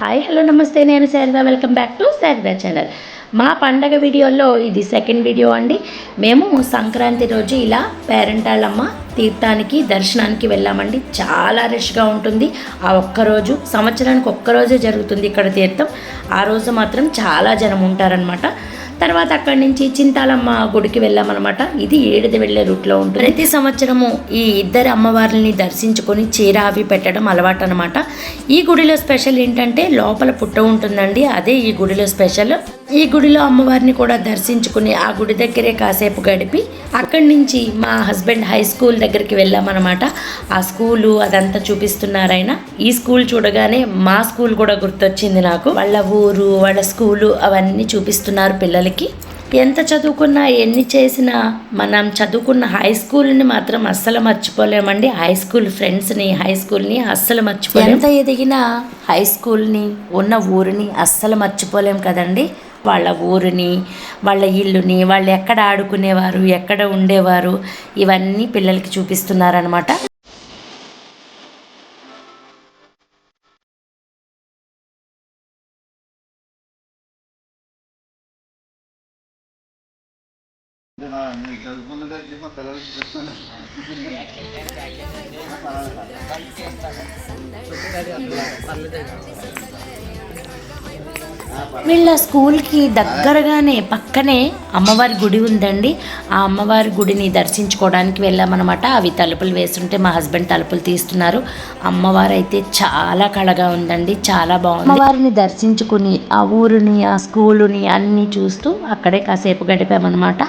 Hi hello నమస్తే. నేను Sharada. Welcome back to Sharada channel. మా పండగ వీడియోలో ఇది సెకండ్ వీడియో అండి. మేము సంక్రాంతి రోజు ఇలా పేరెంటాళ్ళమ్మ తీర్థానికి దర్శనానికి వెళ్ళామండి. చాలా రష్గా ఉంటుంది. ఆ ఒక్కరోజు సంవత్సరానికి ఒక్కరోజే జరుగుతుంది ఇక్కడ తీర్థం. ఆ రోజు మాత్రం చాలా జనం ఉంటారనమాట తర్వాత అక్కడి నుంచి చింతాలమ్మ గుడికి వెళ్ళామన్నమాట. ఇది ఏడిది వెళ్ళే రూట్లో ఉంటుంది. ప్రతి సంవత్సరము ఈ ఇద్దరు అమ్మవారిని దర్శించుకొని చీర అవి పెట్టడం అలవాటు అనమాట ఈ గుడిలో స్పెషల్ ఏంటంటే లోపల పుట్ట ఉంటుందండి. అదే ఈ గుడిలో స్పెషల్. ఈ గుడిలో అమ్మవారిని కూడా దర్శించుకుని ఆ గుడి దగ్గరే కాసేపు గడిపి అక్కడి నుంచి మా హస్బెండ్ హై స్కూల్ దగ్గరికి వెళ్ళామన్నమాట. ఆ స్కూలు అదంతా చూపిస్తున్నారైనా ఈ స్కూల్ చూడగానే మా స్కూల్ కూడా గుర్తొచ్చింది నాకు. వాళ్ళ ఊరు వాళ్ళ స్కూలు అవన్నీ చూపిస్తున్నారు పిల్లలకి. ఎంత చదువుకున్నా ఎన్ని చేసినా మనం చదువుకున్న హై స్కూల్ని మాత్రం అస్సలు మర్చిపోలేమండి. హై స్కూల్ ఫ్రెండ్స్ని హై స్కూల్ని అస్సలు మర్చిపోలేం. ఎంత ఎదిగినా హై స్కూల్ని ఉన్న ఊరిని అస్సలు మర్చిపోలేం కదండి. వాళ్ళ ఊరిని వాళ్ళ ఇల్లుని వాళ్ళు ఎక్కడ ఆడుకునేవారు ఎక్కడ ఉండేవారు ఇవన్నీ పిల్లలకి చూపిస్తున్నారనమాట స్కూల్కి దగ్గరగానే పక్కనే అమ్మవారి గుడి ఉందండి. ఆ అమ్మవారి గుడిని దర్శించుకోవడానికి వెళ్ళామన్నమాట. అవి తలుపులు వేస్తుంటే మా హస్బెండ్ తలుపులు తీస్తున్నారు. అమ్మవారు అయితే చాలా కళగా ఉందండి. చాలా బాగుంది. అమ్మవారిని దర్శించుకుని ఆ ఊరిని ఆ స్కూలుని అన్నీ చూస్తూ అక్కడే కాసేపు గడిపామన్నమాట.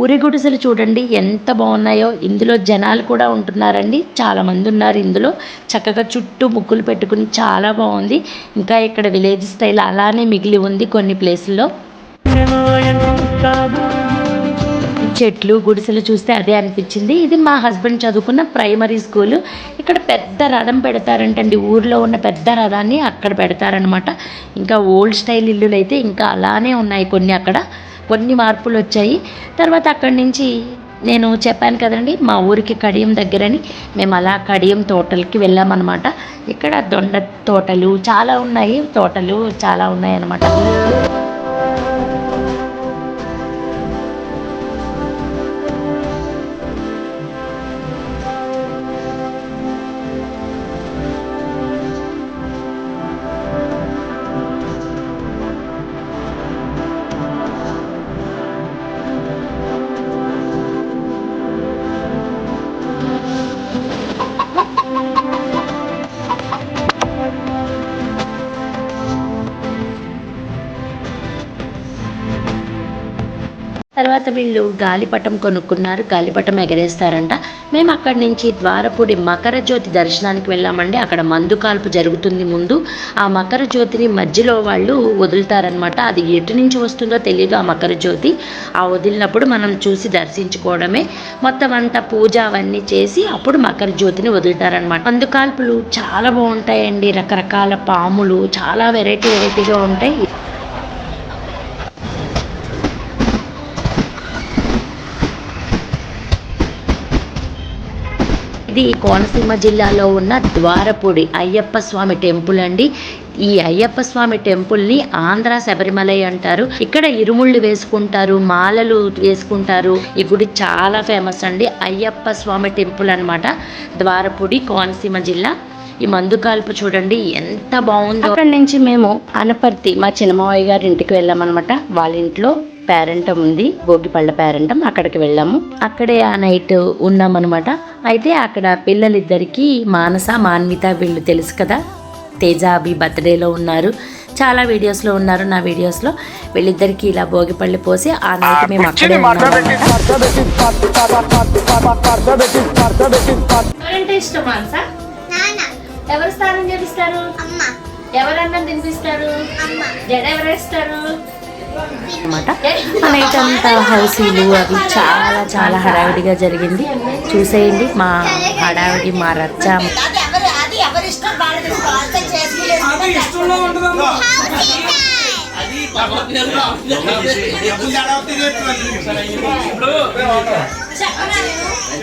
ఊరి గుడిసెలు చూడండి ఎంత బాగున్నాయో. ఇందులో జనాలు కూడా ఉంటున్నారండి. చాలా మంది ఉన్నారు ఇందులో. చక్కగా చుట్టూ ముగ్గులు పెట్టుకుని చాలా బాగుంది. ఇంకా ఇక్కడ విలేజ్ స్టైల్ అలానే మిగిలి ఉంది కొన్ని ప్లేసుల్లో. చెట్లు గుడిసెలు చూస్తే అదే అనిపించింది. ఇది మా హస్బెండ్ చదువుకున్న ప్రైమరీ స్కూల్. ఇక్కడ పెద్ద రథం పెడతారంటండి. ఊర్లో ఉన్న పెద్ద రథాన్ని అక్కడ పెడతారనమాట ఇంకా ఓల్డ్ స్టైల్ ఇల్లులు అయితే ఇంకా అలానే ఉన్నాయి కొన్ని అక్కడ. కొన్ని మార్పులు వచ్చాయి. తర్వాత అక్కడి నుంచి నేను చెప్పాను కదండి మా ఊరికి కడియం దగ్గరని మేము అలా కడియం తోటలకి వెళ్ళామన్నమాట. ఇక్కడ దొండ తోటలు చాలా ఉన్నాయి తోటలు చాలా ఉన్నాయి తర్వాత వీళ్ళు గాలిపటం కొనుక్కున్నారు. గాలిపటం ఎగరేస్తారంట. మేము అక్కడి నుంచి ద్వారపూడి మకర జ్యోతి దర్శనానికి వెళ్ళామండి. అక్కడ మందు కాల్పు జరుగుతుంది ముందు. ఆ మకర జ్యోతిని మధ్యలో వాళ్ళు వదులుతారనమాట అది ఎటు నుంచి వస్తుందో తెలియదు ఆ మకర జ్యోతి. ఆ వదిలినప్పుడు మనం చూసి దర్శించుకోవడమే. మొత్తం అంతా పూజ అవన్నీ చేసి అప్పుడు మకర జ్యోతిని వదులుతారనమాట మందు కాల్పులు చాలా బాగుంటాయండి. రకరకాల పాములు చాలా వెరైటీ వెరైటీగా ఉంటాయి. ఇది కోనసీమ జిల్లాలో ఉన్న ద్వారపూడి అయ్యప్ప స్వామి టెంపుల్ అండి. ఈ అయ్యప్ప స్వామి టెంపుల్ని ఆంధ్ర శబరిమలై అంటారు. ఇక్కడ ఇరుముళ్ళు వేసుకుంటారు మాలలు వేసుకుంటారు. ఈ గుడి చాలా ఫేమస్ అండి. అయ్యప్ప స్వామి టెంపుల్ అన్నమాట. ద్వారపూడి కోనసీమ జిల్లా. ఈ మందు కాల్పు చూడండి ఎంత బాగుందో. అక్కడి నుంచి మేము అనపర్తి మా చిన్నమావయ్య గారి ఇంటికి వెళ్ళామన్నమాట. వాళ్ళ ఇంట్లో పేరెంటం ఉంది. భోగిపళ్ళ పేరెంటం. అక్కడికి వెళ్ళాము. అక్కడే ఆ నైట్ ఉన్నామన్నమాట. అయితే అక్కడ పిల్లలిద్దరికి మానస మాన్విత వీళ్ళు తెలుసు కదా. తేజ అభి బర్త్డేలో ఉన్నారు. చాలా వీడియోస్లో ఉన్నారు నా వీడియోస్లో. వీళ్ళిద్దరికి ఇలా భోగిపళ్ళు పోసి ఆ నైట్ మేము అక్కడే. నాన్న. తినిపిస్తారు అమ్మ. ఎవరన్నా తినిపిస్తారు? అమ్మ. జడ ఎవరేస్తారు? అనమాట నైట్ అంతా హౌసీలు అవి చాలా చాలా హడావిడిగా జరిగింది. చూసేయండి మా హడావిడి మా రచ్చ.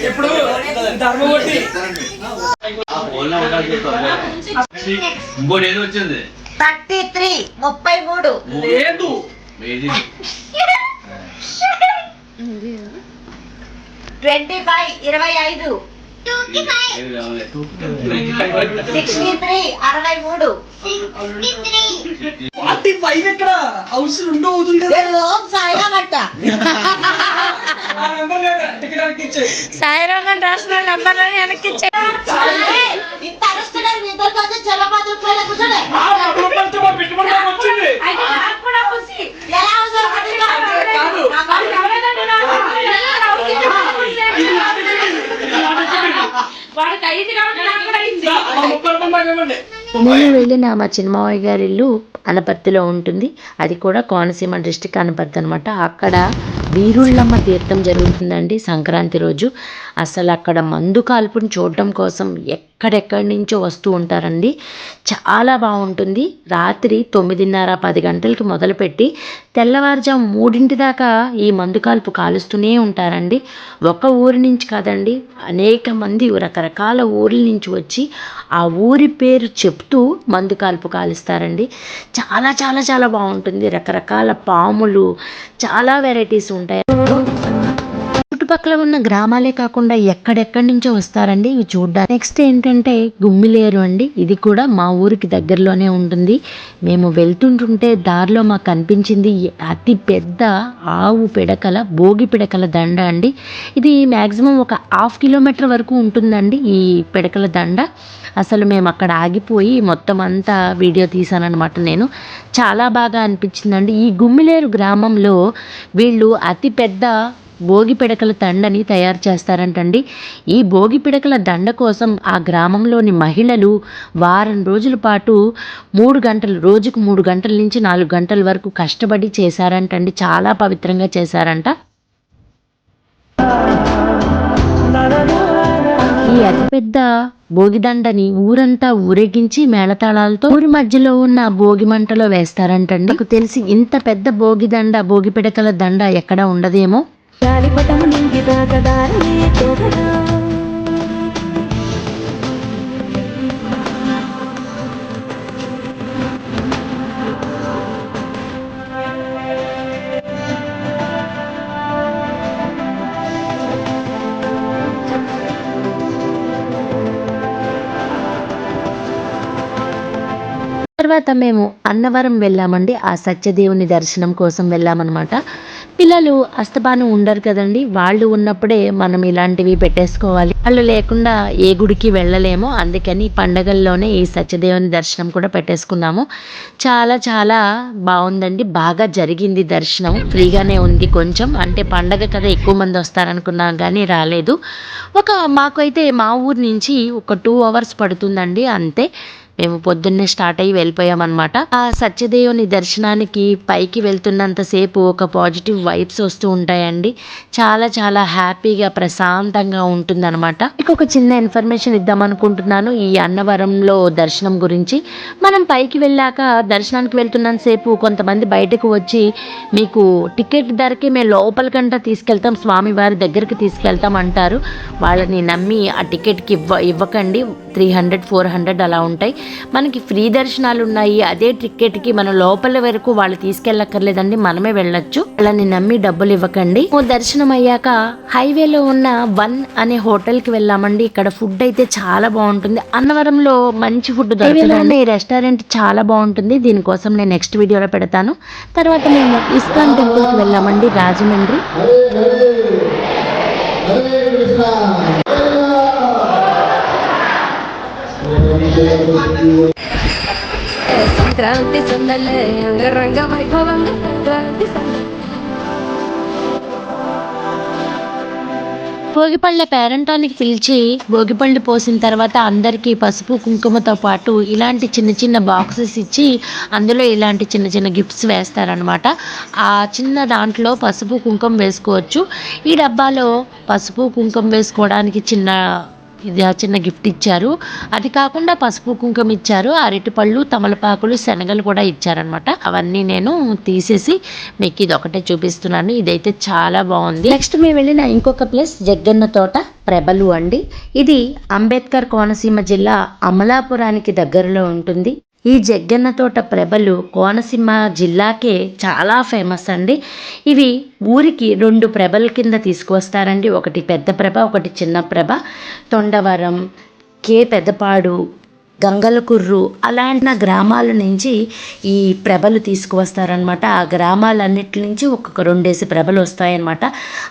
ఇప్పుడు ఇంకోటి ఏదో వచ్చింది థర్టీ త్రీ ముప్పై మూడు. లేదు. ట్వంటీ ఫైవ్ ఇరవై ఐదు. సిక్స్టీ త్రీ అరవై మూడు ఫార్టీ ఫైవ్ ఎక్కడ? అవుతుంది. సాయిరామ్ అని రాసిన నంబర్ వెనక్కి ఇంత చల్లపాతి రూపాయలు కూర్చోండి ఆ పది రూపాయలతో మా పెట్టుబడి మాకు వచ్చింది ఎలా అవసరం కాదు వాడికి ఐదు కాబట్టి నాకు కూడా అయింది నేను వెళ్ళిన మా చిన్నమావయ్య గారి ఇల్లు అనపర్తిలో ఉంటుంది. అది కూడా కోనసీమ డిస్టిక్ అనపర్తి అనమాట అక్కడ వీరుళ్ళమ్మ తీర్థం జరుగుతుందండి సంక్రాంతి రోజు. అసలు అక్కడ మందు కాల్పుని చూడడం కోసం ఎక్కడెక్కడి నుంచో వస్తూ ఉంటారండి. చాలా బాగుంటుంది. రాత్రి తొమ్మిదిన్నర పది గంటలకి మొదలుపెట్టి తెల్లవారుజాము మూడింటి దాకా ఈ మందు కాల్పు కాలుస్తూనే ఉంటారండి. ఒక ఊరి నుంచి కాదండి అనేక మంది రకరకాల ఊర్ల నుంచి వచ్చి ఆ ఊరి పేరు చెప్తూ మందు కాల్పు కాలుస్తారండి. చాలా చాలా చాలా బాగుంటుంది. రకరకాల పాములు చాలా వెరైటీస్ ఉంటాయి. చుట్టుపక్కల ఉన్న గ్రామాలే కాకుండా ఎక్కడెక్కడి నుంచో వస్తారండి. ఇవి చూడ్డానికి నెక్స్ట్ ఏంటంటే గుమ్మిలేరు అండి. ఇది కూడా మా ఊరికి దగ్గరలోనే ఉంటుంది. మేము వెళ్తుంటుంటే దారిలో మాకు కనిపించింది అతి పెద్ద ఆవు పిడకల భోగి పిడకల దండ అండి. ఇది మ్యాక్సిమం ఒక హాఫ్ కిలోమీటర్ వరకు ఉంటుందండి ఈ పిడకల దండ. అసలు మేము అక్కడ ఆగిపోయి మొత్తం అంతా వీడియో తీశానమాట నేను. చాలా బాగా అనిపించిందండి. ఈ గుమ్మిలేరు గ్రామంలో వీళ్ళు అతి పెద్ద భోగి పిడకల దండని తయారు చేస్తారంటండి. ఈ భోగి పిడకల దండ కోసం ఆ గ్రామంలోని మహిళలు వారం రోజుల పాటు మూడు గంటలు రోజుకు మూడు గంటల నుంచి నాలుగు గంటల వరకు కష్టపడి చేశారంటండి. చాలా పవిత్రంగా చేశారంట. ఈ అతిపెద్ద భోగిదండని ఊరంతా ఊరేగించి మేళతాళాలతో ఊరి మధ్యలో ఉన్న భోగి మంటలో వేస్తారంటండి. నాకు తెలిసి ఇంత పెద్ద భోగిదండ భోగి పిడకల దండ ఎక్కడ ఉండదేమో? గాలిపటం నింగిదాక దారినే తోగరా. తర్వాత మేము అన్నవరం వెళ్ళామండి. ఆ సత్యదేవుని దర్శనం కోసం వెళ్ళామన్నమాట. పిల్లలు అస్తమానం ఉండరు కదండి. వాళ్ళు ఉన్నప్పుడే మనం ఇలాంటివి పెట్టేసుకోవాలి. వాళ్ళు లేకుండా ఏ గుడికి వెళ్ళలేము. అందుకని పండగల్లోనే ఈ సత్యదేవుని దర్శనం కూడా పెట్టేసుకున్నాము. చాలా చాలా బాగుందండి. బాగా జరిగింది దర్శనం. ఫ్రీగానే ఉంది కొంచెం. అంటే పండగ కదా ఎక్కువ మంది వస్తారనుకున్నాం కానీ రాలేదు. ఒక మాకైతే మా ఊరు నుంచి ఒక టూ అవర్స్ పడుతుందండి అంతే. మేము పొద్దున్నే స్టార్ట్ అయ్యి వెళ్ళిపోయామన్నమాట. ఆ సత్యదేవుని దర్శనానికి పైకి వెళ్తున్నంతసేపు ఒక పాజిటివ్ వైబ్స్ వస్తూ ఉంటాయండి. చాలా చాలా హ్యాపీగా ప్రశాంతంగా ఉంటుందన్నమాట. మీకు ఒక చిన్న ఇన్ఫర్మేషన్ ఇద్దాం అనుకుంటున్నాను. ఈ అన్నవరంలో దర్శనం గురించి మనం పైకి వెళ్ళాక దర్శనానికి వెళ్తున్నంతసేపు కొంతమంది బయటకు వచ్చి మీకు టికెట్ ధరకి మేము లోపలికంటా తీసుకెళ్తాం స్వామివారి దగ్గరికి తీసుకెళ్తాం అంటారు. వాళ్ళని నమ్మి ఆ టికెట్కి ఇవ్వ ఇవ్వకండి. త్రీ హండ్రెడ్ ఫోర్ హండ్రెడ్ అలా ఉంటాయి. మనకి ఫ్రీ దర్శనాలు ఉన్నాయి అదే టికెట్కి మన లోపల వరకు వాళ్ళు తీసుకెళ్ళక్కర్లేదండి. మనమే వెళ్ళొచ్చు. వాళ్ళని నమ్మి డబ్బులు ఇవ్వకండి. ఓ దర్శనం అయ్యాక హైవేలో ఉన్న వన్ అనే హోటల్కి వెళ్ళామండి. ఇక్కడ ఫుడ్ అయితే చాలా బాగుంటుంది. అన్నవరంలో మంచి ఫుడ్ దొరుకుతుంది ఈ రెస్టారెంట్ చాలా బాగుంటుంది. దీనికోసం నేను నెక్స్ట్ వీడియోలో పెడతాను. తర్వాత మేము ఇస్కాన్ టెంపుల్కి వెళ్ళామండి. రాజమండ్రి. సంక్రాంతి సందలే అంగరంగ వైభవంగా సంక్రాంతి భోగిపళ్ళ పేరెంటానికి పిలిచి భోగిపళ్ళు పోసిన తర్వాత అందరికీ పసుపు కుంకుమతో పాటు ఇలాంటి చిన్న చిన్న బాక్సెస్ ఇచ్చి అందులో ఇలాంటి చిన్న చిన్న గిఫ్ట్స్ వేస్తారనమాట ఆ చిన్న దాంట్లో పసుపు కుంకుమ వేసుకోవచ్చు. ఈ డబ్బాలో పసుపు కుంకుమ వేసుకోవడానికి చిన్న ఇది ఆ చిన్న గిఫ్ట్ ఇచ్చారు. అది కాకుండా పసుపు కుంకుమ ఇచ్చారు. అరటిపళ్ళు తమలపాకులు శనగలు కూడా ఇచ్చారనమాట అవన్నీ నేను తీసేసి మీకు ఇది ఒకటే చూపిస్తున్నాను. ఇదైతే చాలా బాగుంది. నెక్స్ట్ మేము వెళ్ళిన ఇంకొక ప్లేస్ జగ్గన్న తోట ప్రభలు అండి. ఇది అంబేద్కర్ కోనసీమ జిల్లా అమలాపురానికి దగ్గరలో ఉంటుంది. ఈ జగ్గన్న తోట ప్రభలు కోనసీమ జిల్లాకే చాలా ఫేమస్ అండి. ఇవి ఊరికి రెండు ప్రభల కింద తీసుకువస్తారండి. ఒకటి పెద్ద ప్రభ ఒకటి చిన్న ప్రభ. తొండవరం కే పెద్దపాడు గంగలకుర్రు అలాంటి గ్రామాల నుంచి ఈ ప్రభలు తీసుకువస్తారనమాట ఆ గ్రామాలన్నిటి నుంచి ఒక్కొక్క రెండేసి ప్రభలు వస్తాయన్నమాట.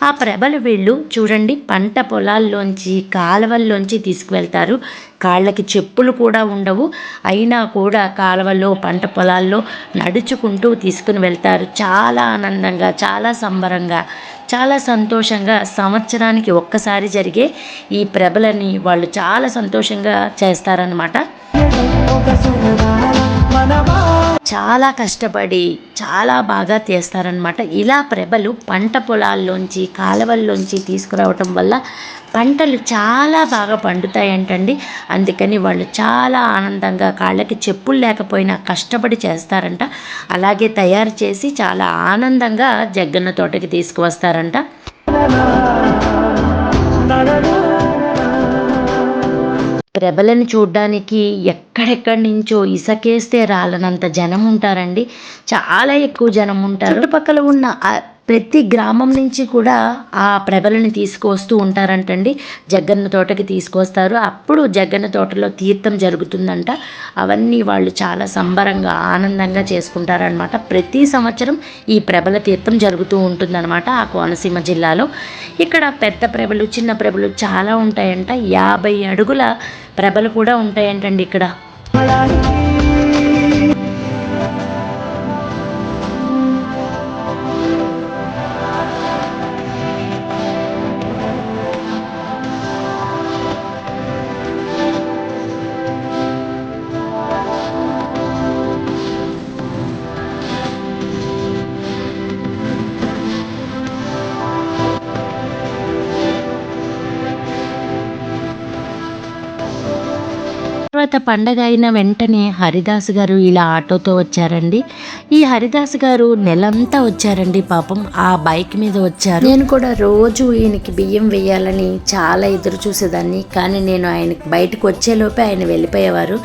ఆ ప్రభలు వీళ్ళు చూడండి పంట పొలాల్లోంచి కాలువల్లోంచి తీసుకువెళ్తారు. కాళ్ళకి చెప్పులు కూడా ఉండవు. అయినా కూడా కాలువలో పంట పొలాల్లో నడుచుకుంటూ తీసుకుని వెళ్తారు. చాలా ఆనందంగా చాలా సంబరంగా. చాలా సంతోషంగా సంవత్సరానికి ఒక్కసారి జరిగే ఈ ప్రభలని వాళ్ళు చాలా సంతోషంగా చేస్తారనమాట చాలా కష్టపడి చాలా బాగా తీస్తారనమాట ఇలా ప్రభలు పంట పొలాల్లోంచి కాలువల్లోంచి తీసుకురావటం వల్ల పంటలు చాలా బాగా పండుతాయంటండి. అందుకని వాళ్ళు చాలా ఆనందంగా కాళ్ళకి చెప్పులు లేకపోయినా కష్టపడి చేస్తారంట. అలాగే తయారు చేసి చాలా ఆనందంగా జగ్గన్న తోటకి తీసుకువస్తారంట. ప్రభలను చూడ్డానికి ఎక్కడెక్కడి నుంచో ఇసకేస్తే రాలనంత జనం ఉంటారండి. చాలా ఎక్కువ జనం ఉంటారు. చుట్టుపక్కల ఉన్న ప్రతి గ్రామం నుంచి కూడా ఆ ప్రభలని తీసుకువస్తూ ఉంటారంటండి. జగ్గన్న తోటకి తీసుకొస్తారు అప్పుడు జగ్గన్న తోటలో తీర్థం జరుగుతుందంట. అవన్నీ వాళ్ళు చాలా సంబరంగా ఆనందంగా చేసుకుంటారనమాట ప్రతి సంవత్సరం ఈ ప్రభల తీర్థం జరుగుతూ ఉంటుందన్నమాట ఆ కోనసీమ జిల్లాలో. ఇక్కడ పెద్ద ప్రభలు చిన్న ప్రభలు చాలా ఉంటాయంట. యాభై అడుగుల ప్రభలు కూడా ఉంటాయంటండి ఇక్కడ. తర్వాత పండగ అయిన వెంటనే హరిదాస్ గారు ఇలా ఆటోతో వచ్చారండి. ఈ హరిదాస్ గారు నెలంతా వచ్చారండి పాపం. ఆ బైక్ మీద వచ్చారు. నేను కూడా రోజు ఈయనకి బియ్యం వేయాలని చాలా ఎదురు చూసేదాన్ని. కానీ నేను ఆయనకి బయటకు వచ్చేలోపే ఆయన వెళ్ళిపోయేవారు.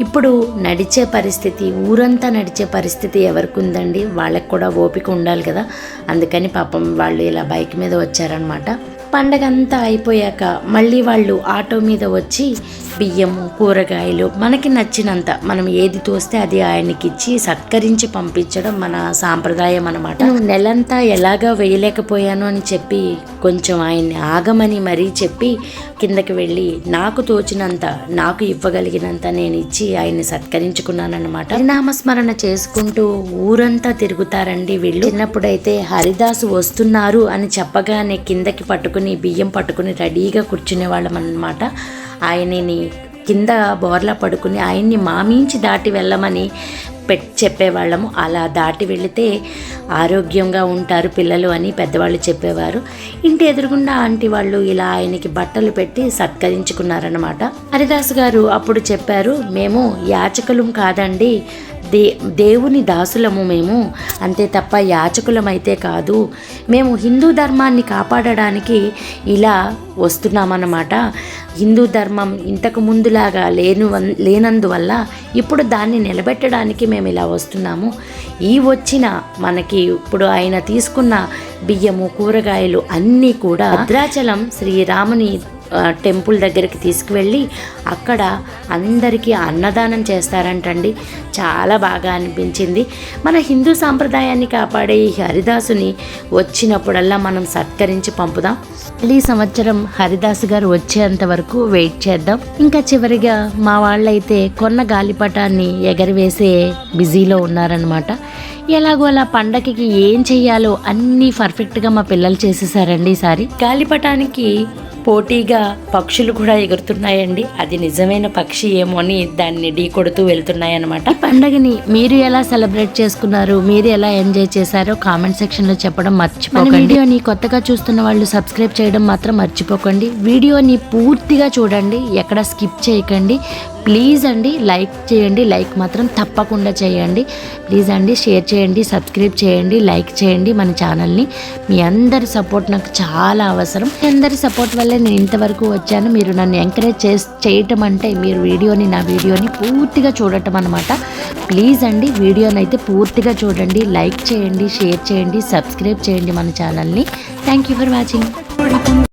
ఇప్పుడు నడిచే పరిస్థితి ఊరంతా నడిచే పరిస్థితి ఎవరికి ఉందండి? వాళ్ళకి కూడా ఓపిక ఉండాలి కదా. అందుకని పాపం వాళ్ళు ఇలా బైక్ మీద వచ్చారనమాట పండగ అంతా అయిపోయాక మళ్ళీ వాళ్ళు ఆటో మీద వచ్చి బియ్యము కూరగాయలు మనకి నచ్చినంత మనం ఏది తోస్తే అది ఆయనకి ఇచ్చి సత్కరించి పంపించడం మన సాంప్రదాయం అనమాట నెలంతా ఎలాగా వేయలేకపోయాను అని చెప్పి కొంచెం ఆయన్ని ఆగమని మరీ చెప్పి కిందకి వెళ్ళి నాకు తోచినంత నాకు ఇవ్వగలిగినంత నేను ఇచ్చి ఆయన్ని సత్కరించుకున్నానమాట నామస్మరణ చేసుకుంటూ ఊరంతా తిరుగుతారండి వీళ్ళు. చిన్నప్పుడైతే హరిదాసు వస్తున్నారు అని చెప్పగానే కిందకి పట్టుకుని బియ్యం పట్టుకుని రెడీగా కూర్చునే వాళ్ళం ఆయనని కింద బోర్లా పడుకుని ఆయన్ని మామించి దాటి వెళ్ళమని పెట్ చెప్పేవాళ్ళము. అలా దాటి వెళితే ఆరోగ్యంగా ఉంటారు పిల్లలు అని పెద్దవాళ్ళు చెప్పేవారు. ఇంటి ఎదురుగుండా ఆంటీ వాళ్ళు ఇలా ఆయనకి బట్టలు పెట్టి సత్కరించుకున్నారనమాట హరిదాస్ గారు అప్పుడు చెప్పారు మేము యాచకులం కాదండి దే దేవుని దాసులము మేము. అంతే తప్ప యాచకులమైతే కాదు. మేము హిందూ ధర్మాన్ని కాపాడడానికి ఇలా వస్తున్నామన్నమాట. హిందూ ధర్మం ఇంతకు ముందులాగా లేను లేనందువల్ల ఇప్పుడు దాన్ని నిలబెట్టడానికి మేము ఇలా వస్తున్నాము. ఈ వచ్చిన మనకి ఇప్పుడు ఆయన తీసుకున్న బియ్యము కూరగాయలు అన్నీ కూడా భద్రాచలం శ్రీరాముని టెంపుల్ దగ్గరికి తీసుకువెళ్ళి అక్కడ అందరికీ అన్నదానం చేస్తారంటండి. చాలా బాగా అనిపించింది. మన హిందూ సాంప్రదాయాన్ని కాపాడే ఈ హరిదాసుని వచ్చినప్పుడల్లా మనం సత్కరించి పంపుదాం. మళ్ళీ ఈ సంవత్సరం హరిదాస్ గారు వచ్చేంత వరకు వెయిట్ చేద్దాం. ఇంకా చివరిగా మా వాళ్ళైతే కొన్న గాలిపటాన్ని ఎగరవేసే బిజీలో ఉన్నారనమాట ఎలాగో అలా పండగకి ఏం చెయ్యాలో అన్నీ పర్ఫెక్ట్గా మా పిల్లలు చేసేసారండి ఈసారి. గాలిపటానికి పోటీగా పక్షులు కూడా ఎగురుతున్నాయండి. అది నిజమైన పక్షి ఏమో అని దాన్ని ఢీ కొడుతూ వెళ్తున్నాయి అనమాట పండగని మీరు ఎలా సెలబ్రేట్ చేసుకున్నారు? మీరు ఎలా ఎంజాయ్ చేశారో కామెంట్ సెక్షన్లో చెప్పడం మర్చిపోకండి. వీడియోని కొత్తగా చూస్తున్న వాళ్ళు సబ్స్క్రైబ్ చేయడం మాత్రం మర్చిపోకండి. వీడియోని పూర్తిగా చూడండి. ఎక్కడ స్కిప్ చేయకండి. ప్లీజ్ అండి లైక్ చేయండి లైక్ మాత్రం తప్పకుండా చేయండి. ప్లీజ్ అండి షేర్ చేయండి సబ్స్క్రైబ్ చేయండి లైక్ చేయండి మన ఛానల్ని. మీ అందరి సపోర్ట్ నాకు చాలా అవసరం. మీ అందరి సపోర్ట్ వల్లే నేను ఇంతవరకు వచ్చాను. మీరు నన్ను ఎంకరేజ్ చే చేయటం అంటే మీరు వీడియోని నా వీడియోని పూర్తిగా చూడటం అనమాట ప్లీజ్ అండి వీడియోని అయితే పూర్తిగా చూడండి లైక్ చేయండి షేర్ చేయండి సబ్స్క్రైబ్ చేయండి మన ఛానల్ని. Thank you for watching.